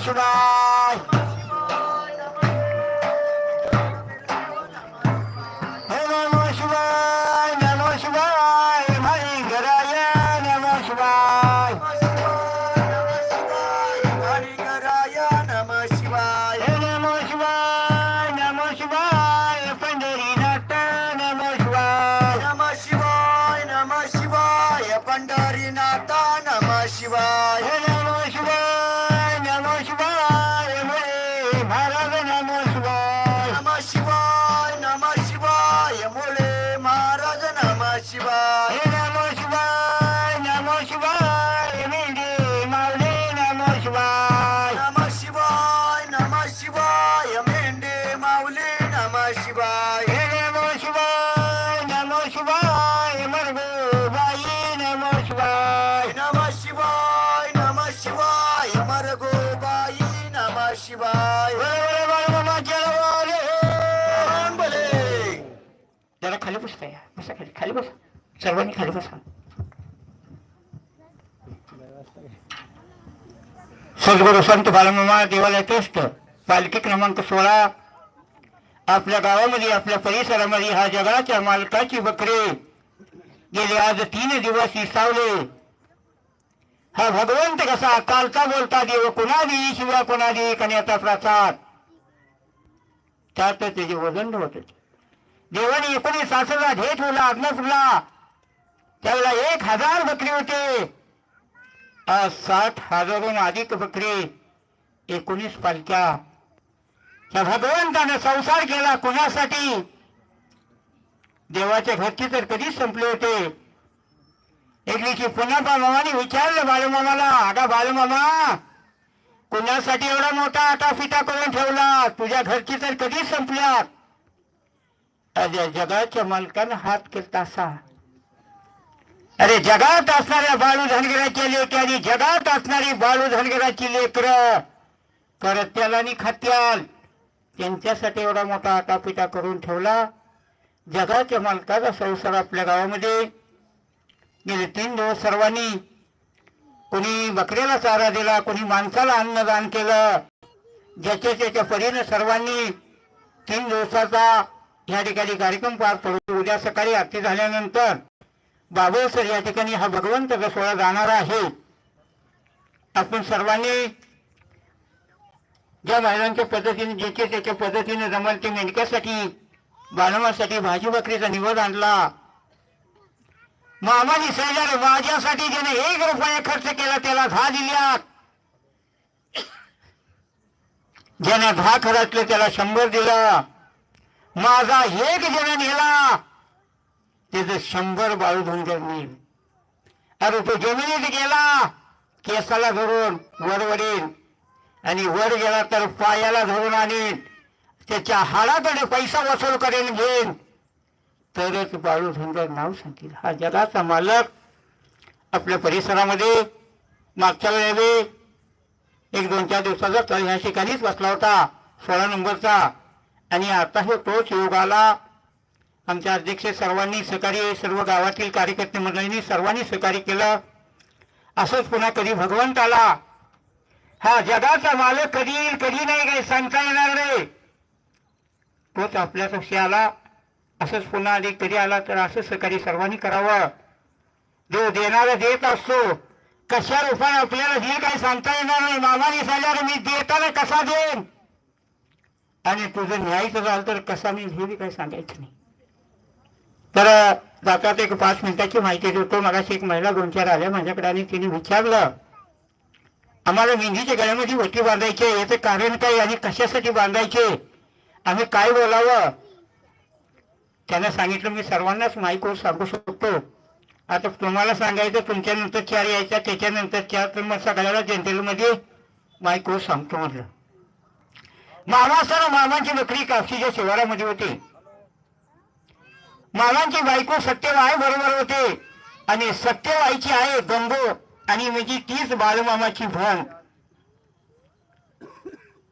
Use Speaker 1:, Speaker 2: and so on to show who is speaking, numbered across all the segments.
Speaker 1: Nacional. सर्वांनी खाली बसा सद्गुरु संत बालमामा देवालय असतं. पालखी क्रमांक सोळा. आपल्या गावामध्ये आपल्या परिसरामध्ये हा जगाच्या मालकाची बकरे. गेले आज तीन दिवस इसावले. हा भगवंत कसा कालता बोलता देव कुणा देई शिवा कुणा देई कण्याचा प्रसाद. त्यात त्याचे वजन होते देवाने एकोणीस तासाचा ढे ठेवला आज्ञापूरला त्यावेळेला एक हजार बकरी होते. आज साठ हजारहून अधिक बकरी एकोणीस पालख्या. त्या भगवंतानं संसार केला कोणासाठी? देवाच्या घरची तर कधीच संपले होते. एक दिवशी पुन्हा मामाने विचारलं बालमामाला अगा बालमामा कुणासाठी एवढा मोठा आटा फिटा करून ठेवला? तुझ्या घरची तर कधीच संपल्यात जगाच्या मालकानं हात केला असा. अरे जगात असणाऱ्या बाळू धनगराची लेक आणि जगात असणारी बाळू धनगराची लेकर करत्याला आणि खात्याल. त्यांच्यासाठी एवढा मोठा आटापिटा करून ठेवला. जगाच्या मालकाचा संसार आपल्या गावामध्ये. गेले तीन दिवस सर्वांनी कोणी बकऱ्याला चारा दिला कोणी माणसाला अन्नदान केलं. ज्याच्या त्याच्या परीनं सर्वांनी तीन दिवसाचा या ठिकाणी कार्यक्रम पार पडतो उद्या सकाळी आरती झाल्यानंतर बाबळसर या ठिकाणी हा भगवंत सोहळा जाणार आहे. आपण सर्वांनी ज्या महिलांच्या पद्धतीने ज्याच्या त्याच्या पद्धतीने जमल ते मेंढक्यासाठी बांधवासाठी भाजी भाकरीचा निवड आणला. मामा शेजारी माझ्यासाठी ज्याने एक रुपया खर्च केला त्याला दहा दिल्या ज्याने दहा खर्चले त्याला शंभर दिला. माझा एक जण नेला. त्याचं शंभर बाळू मिळेल अरे तो जमिनीत गेला केसाला धरून वर वडील. आणि वर गेला तर पायाला धरून आणीन त्याच्या हाडाकडे पैसा वसूल करेन घेईन तरच बाळू नाव सांगतील. हा जगाचा मालक आपल्या परिसरामध्ये मागच्या वेळेने एक दोन चार दिवसाचा तर ह्या ठिकाणीच बसला होता सोळा नंबरचा. आणि आता हे तोच योग आला आमच्या अध्यक्ष सर्वांनी सहकार्य सर्व गावातील कार्यकर्ते मंडळींनी सर्वांनी सहकार्य केलं. असंच पुन्हा कधी भगवंत आला? हा जगाचा मालक कधी येईल कधी नाही काही सांगता येणार नाही. तोच आपल्यापाशी आला. असंच पुन्हा आधी कधी आला तर असं सहकार्य सर्वांनी करावं. देव देणारा देत असतो कशा रूपाने आपल्याला जे काही सांगता येणार नाही? मामाने सांगल्यावर मी देताना कसा देईन? आणि तुझं न्यायचं झालं तर कसा मी हे बी काही सांगायचं नाही. तर जातात एक पाच मिनिटाची माहिती देतो. मला एक महिला दोन चार आल्या माझ्याकडे आणि तिने विचारलं आम्हाला मेंढीच्या गळ्यामध्ये वटी बांधायचे याचं कारण काय आणि कशासाठी बांधायचे? आम्ही काय बोलावं? त्यांना सांगितलं मी सर्वांनाच माईकवर सांगू शकतो. आता तुम्हाला सांगायचं तुमच्यानंतर चार यायच्या त्याच्यानंतर चार तर मग सगळ्याला जनतेमध्ये माईकवर सांगतो म्हटलं. मामा सर मामाची नोकरी कापशीच्या शिवारामध्ये होती. मामांची बायको सत्यवाय बरोबर होते. आणि सत्यवाईची आहे गंगो आणि म्हणजे तीच बालमामाची भण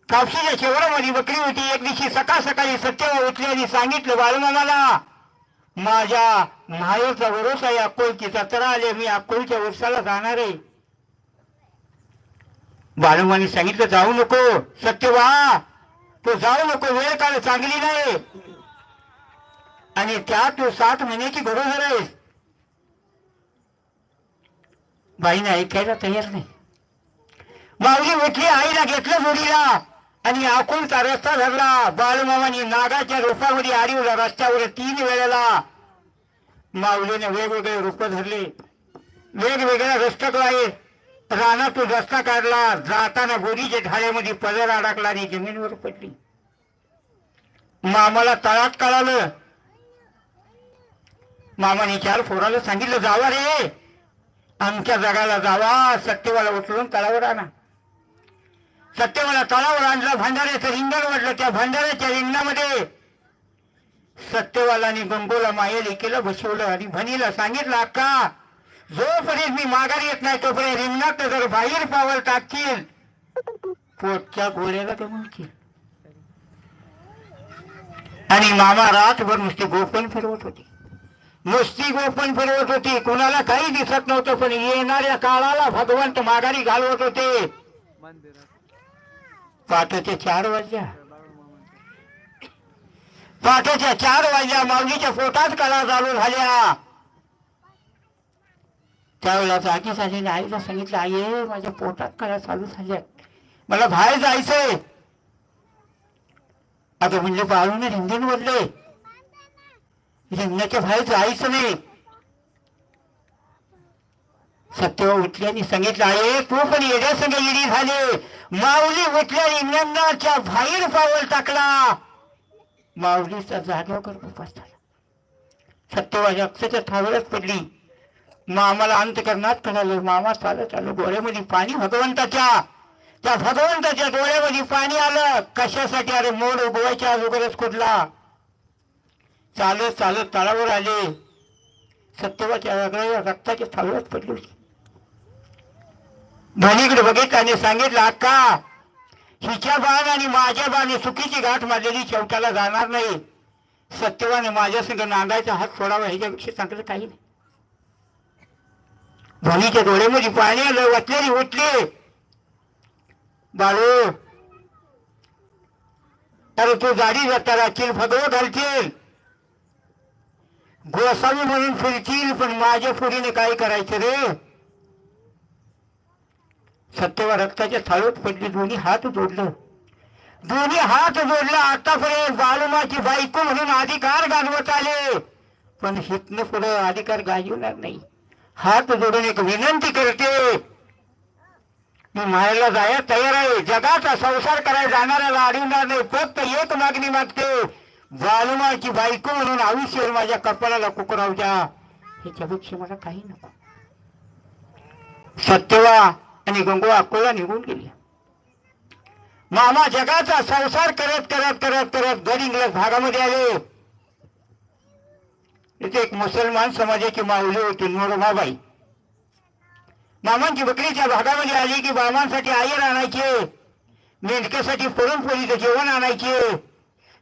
Speaker 1: कापशीच्या शेवरामध्ये बकरी होती. एक दिवशी सकाळ सकाळी सत्यवा उठली आणि सांगितलं बालमामाला माझ्या मायेचा वरोस आहे अकोलकीचा तर आले मी अकोलच्या उरसाला जाणार आहे. बालुमाने सांगितलं जाऊ नको सत्यवा. तो जाऊ नको वेळ काळ चांगली नाही. आणि त्यात तू सात महिन्याची गरोदर आहेस. बाईने ऐकायला तयार नाही. माऊली उठली आईला घेतलं मुलीला आणि आकुलचा रस्ता धरला. बालमामाने नागाच्या रूपामध्ये आडीवला रस्त्यावर तीन वेळेला माऊलीने वेगवेगळे रूप धरले. वेगवेगळ्या रस्त्याकडे आहेत. रानातून रस्ता काढला. जाताना गोरीच्या ढाळ्यामध्ये पदर अडकला आणि जमिनीवर पडली. मामाला तळात कळालं मामाने चार पोराला सांगितलं जावा रे. आमच्या जगाला जावा. सत्यवाला उचलून तळावर आणा. सत्यवाला तळावर आणलं भांडाऱ्याचं रिंगण वाटलं त्या भांडाऱ्याच्या रिंगणामध्ये सत्यवालाने गंगोला मायेली केलं बसवलं आणि भणीला सांगितलं अक्का जोपर्यंत मी माघार येत नाही तोपर्यंत रिंगणात जर बाहेर पावल टाकतील पोटच्या गोळ्याला ते म्हणतील आणि मामा रातभर नुसते गोपन फिरवत होती. नुसती गोपन फिरवत होती. कुणाला काही दिसत नव्हतं पण येणाऱ्या काळाला भगवंत माघारी घालवत होते. पहाटेचे चार वाजल्या. पहाटेच्या चार वाजल्या माऊलीच्या पोटात कला चालू झाल्या त्यावेळेला जागी झालेल्या आईला सांगितलं आई माझ्या पोटात कला चालू झाल्या मला बाहेर जायचंय. आता म्हणजे बाळूने रिंगण बोलले. रिंगणाच्या बाहेर जायचं नाही. सत्यवा उठल्याने सांगितलं आहे तू पण येड्या संग येडी झाले. माऊली उठल्या इंग्लंडाच्या बाहेर पावल टाकला. माऊलीचा जागेवर उपास झाला. सत्यवाच्या अक्षरच्या थावरच पडली. मामाला अंतकरणात कळालं मामा चालत आलं. डोळ्यामध्ये पाणी भगवंताच्या. त्या भगवंताच्या डोळ्यामध्ये पाणी आलं. कशासाठी? अरे मोड उगवायच्या अगोदरच कुठला? चालत चालत तळावर आले. सत्यवाच्या वेगळ्या रक्ताच्या थावरच पडली होती. धनीकडे बघितलं आणि सांगितलं अक्का हिच्या बाण आणि माझ्या बाण चुकीची गाठ मारलेली शेवटाला जाणार नाही. सत्यवाने माझ्या संग नांदायचा हात सोडावा ह्याच्यापेक्षा चांगलं काही नाही. धनीच्या डोळ्यामध्ये पाणी आलं वाचलेली उठली. बाळू अरे तू गाडी जाताना चिल फगव घालतील गोसावी म्हणून फिरतील पण माझ्या पुरीने काय करायचं रे? सत्यवा रक्ताच्या थाळीत पडली दोन्ही हात जोडलं. दोन्ही हात जोडला आतापर्यंत बालुमाची बायको म्हणून अधिकार गाजवत आले. पण हितनं पुढे अधिकार गाजवणार नाही. हात जोडून एक विनंती करते. मी मायला जायला तयार आहे. जगाचा संसार करायला जाणाऱ्याला अडवणार नाही. फक्त एक मागणी मागते. बालुमाची बायको म्हणून आयुष्य माझ्या कपाळाला कुकराव द्या. ह्याच्यापेक्षा मला काही नको. सत्यवा आणि गंगोवा अकोला निघून गेली. मामा जगाचा संसार करत करत करत करत गडिंगलज भागामध्ये आले. तिथे एक मुसलमान समाजाची माऊली होती नोरमाबाई. मामांची बकरीच्या भागामध्ये आली की मामांसाठी आयर आणायचे. मेंढक्यासाठी पुरणपोळीचं जेवण आणायचे.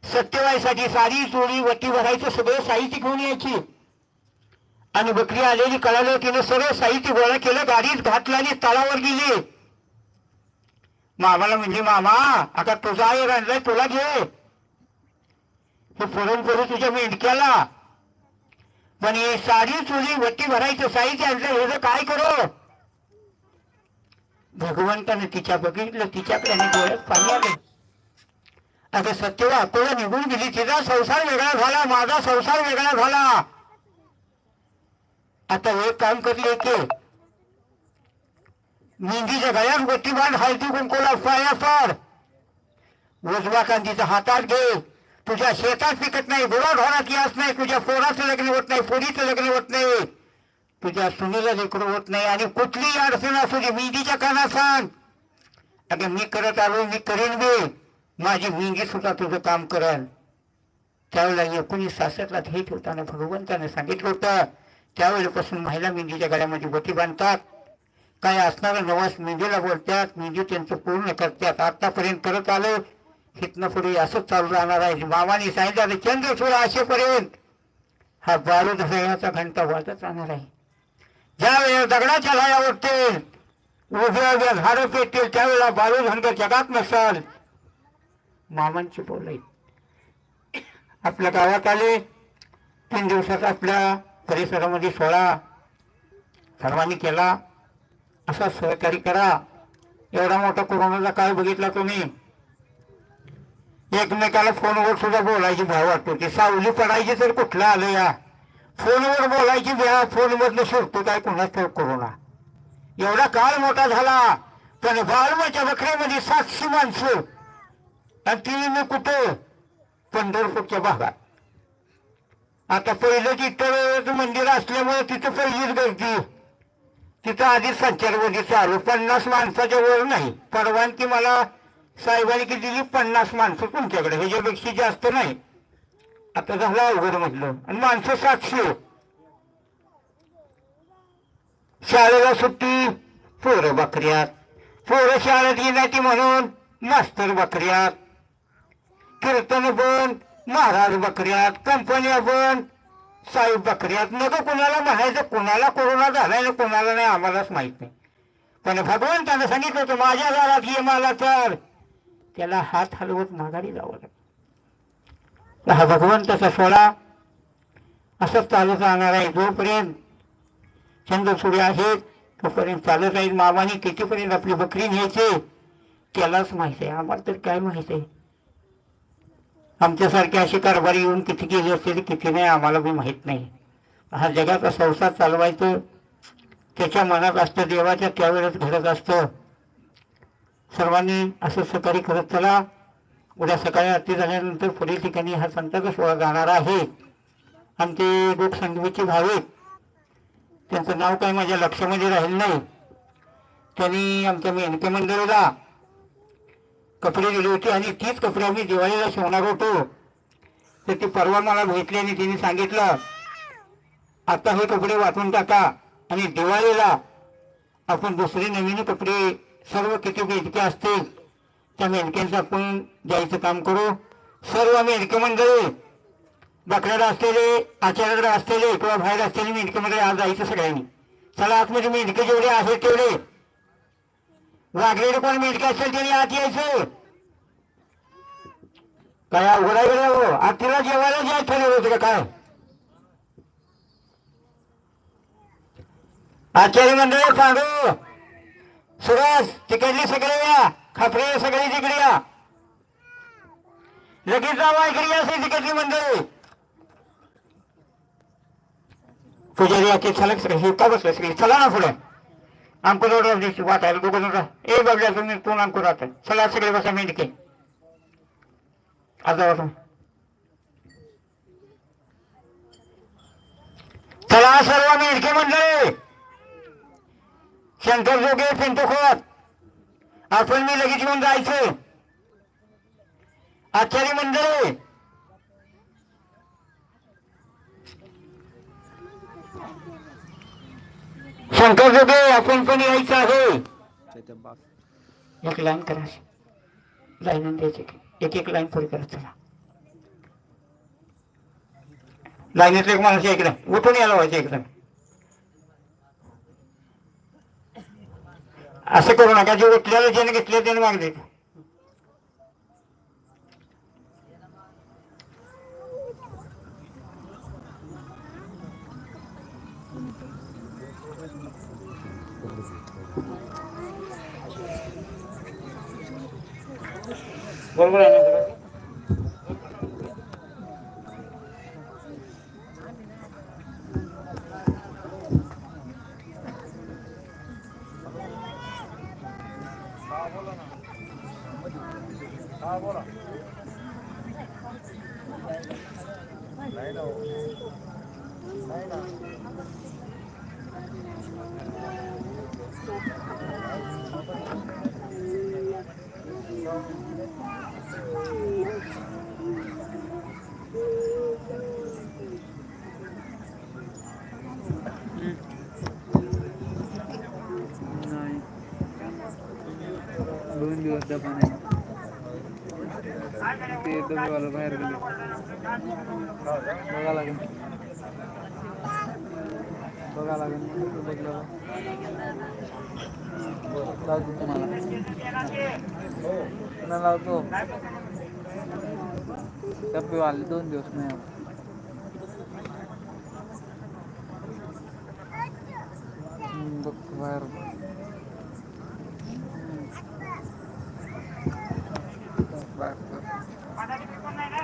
Speaker 1: सत्यवाईसाठी साडी चोळी वटी भरायचं सगळं साहित्य घेऊन यायची. आणि बकरी आलेली कळालं तिने सगळं साहित्य गोळा केलं गाडीत घातलं आणि तळावर गेली. मामाला म्हणजे मामा आता तुझा आयर आणलाय तुला घे. हे पुरणपोळी तुझ्या मेंढक्याला. पण हे साडी चुली वटी भरायचं साहित्य आणलं हे काय करू? भगवंताने तिच्या बघितलं तिच्याकडे आणि डोळ्यात पाणी आलं. आता सत्यवा अकोला निघून गेली तिचा संसार वेगळा झाला माझा संसार वेगळा झाला. आता एक काम करले की मेंदीच्या गळ्यात गोटी बांध कुंकोला फाया पाड. उजवा कांदीचा हातात घे. तुझ्या शेतात पिकत नाही गुराढोरात यास नाही तुझ्या पोराचं लग्न होत नाही पोरीचं लग्न होत नाही. तुझ्या सुनीला लेकर होत नाही आणि कुठलीही अडचण असू दे मेहंदीच्या कानात सांग. अगं मी करत आलो मी करेन बी. माझी मेंढी सुद्धा तुझं काम करेल. त्यावेळेला एकोणीस सासष्टला हे ठेवताना भगवंताने सांगितलं होतं त्यावेळेपासून महिला मेंदीच्या गळ्यामध्ये गोटी बांधतात. काय असणारं नवस मेंदीला बोलतात मेंदू त्यांचं पूर्ण करतात. आत्तापर्यंत करत आलो हितनं पुढे असंच चालू राहणार आहे. मामाने सांगितलं चंद्र सोळा असेपर्यंत हा बारूद हयाचा घंटा वाजत राहणार आहे. ज्या वेळेस दगडाच्या लाया उठतील उभ्या उभ्या झाडं पेटतील त्यावेळेला बाळू धनगर जगात नसाल. मामांची बोल आपल्या गावात आले. तीन दिवसात आपल्या परिसरामध्ये सोळा सर्वांनी केला. असा सहकारी करा. एवढा मोठा कोरोनाचा काळ बघितला तुम्ही. एकमेकाला फोनवर सुद्धा बोलायची भाव वाटतो. की सावली पडायची तर कुठलं आलं या? फोनवर बोलायची भ्या फोनमधलं शिरतो काय कोणाच तर कोरोना? एवढा काळ मोठा झाला. पण बालमाच्या बकऱ्यामध्ये सातशे माणसं आणि ती मी कुठं? पंढरपूरच्या भागात. आता पहिलं तिथं मंदिर असल्यामुळे तिथं पहिलीच गर्दी. तिथं आधीच संचारबंदी चालू. पन्नास माणसाच्या वर नाही. परवानगी मला साहेबांनी किती दिली पन्नास माणसं तुमच्याकडे. ह्याच्यापेक्षा जास्त नाही. आता झालं अवघड म्हटलं. आणि माणसं सातशे. शाळेला सुट्टी पोरं बकऱ्यात. पोरं शाळेत गेल्याची म्हणून मास्तर बकऱ्यात. कीर्तन बंद महाराज बकऱ्यात कंपन्या बंद. साहेब बकऱ्यात नको कुणाला म्हणायचं कुणाला कोरोना झालाय ना कुणाला नाही आम्हालाच माहीत नाही. पण भगवंतानं सांगितलं होतं माझ्या घरात ये मला तर. त्याला हात हलवत माघारी जावं लागलं. हा भगवंताचा सोळा असंच चालत राहणार आहे जोपर्यंत चंद्र सूर्य आहेत तोपर्यंत चालत राहील मामाने कितीपर्यंत आपली बकरी न्यायचे? त्यालाच माहिती आहे. आम्हाला तर काय माहिती आहे? आमच्यासारखे असे कारभारी येऊन किती गेले असतील किती नाही आम्हाला बी माहीत नाही. हा जगाचा संसार चालवायचं त्याच्या मनात असतं देवाच्या त्यावेळेस घडत असतं. सर्वांनी असं सकाळी करत चला. उद्या सकाळी आरती झाल्यानंतर पुढे ठिकाणी हा संताचा सोहळा जाणार आहे. आमचे लोकसंगीचे भाविक त्यांचं नाव काही माझ्या लक्षामध्ये राहील नाही. त्यांनी आमच्या मेनके मंडळीला कपडे दिले होते आणि तीच कपडे आम्ही दिवाळीला शिवणार होतो. तर ती परवा मला भेटली आणि तिने सांगितलं आता हे कपडे वाटून टाका आणि दिवाळीला आपण दुसरे नवीन कपडे सर्व किती मेंढके असतील त्या मेंढक्यांचं आपण द्यायचं काम करू. सर्व मेंढके मंडळी बकऱ्याला असलेले आचार्याकडे असलेले किंवा बाहेर असलेले मेंढके मंडळी आज जायचं सगळ्यांनी. चला आतमध्ये मेंढके जेवढे आहेत तेवढे. वागलेले कोण मेंढके असेल त्यांनी आत यायचं? काय अवघड आहे हो? आतीला जेवायला जाय ठरवलं होतं का काय? आचार्य मंडळ पांडू सुरज तिकडली सगळे या. खापरे सगळी तिकडे या. लगेच जावा इकडे या असेल तिकडली मंडळी. पुजारी याचे सलग सगळे. हे का बसलं सगळे? चला ना पुढे. अंकुर दिवशी वाटायला दोघं जण ए बाबल्या तुम्ही तू अंकुर राहत? चला सगळे बसा मेंढके. आता वाटून चला सर्व मेंढके मंडळी. शंकर जोगे पिंटू खोत. आपण मी लगेच येऊन जायचे. आचार्य मंडळी. शंकर जोगे आपण पण यायचं आहे. एक लाईन करा. लाईन द्यायची एक एक लाईन पुढे करत चला. लाईनीतले एक माणूस एकदम उठून यायला व्हायचं एकदम. असं करू नका. जे उठलेलं ज्याने घेतलं त्याने मागले
Speaker 2: नाही दोन दिवस डबा नाही ते डबेवाला बाहेर गेले. बघा लागेल. बघा लागेल. बघलं लावतो तुम्हाला. पुन्हा लावतो डब्बे आले दोन दिवस नाही बघतो बाहेर 学びこないな。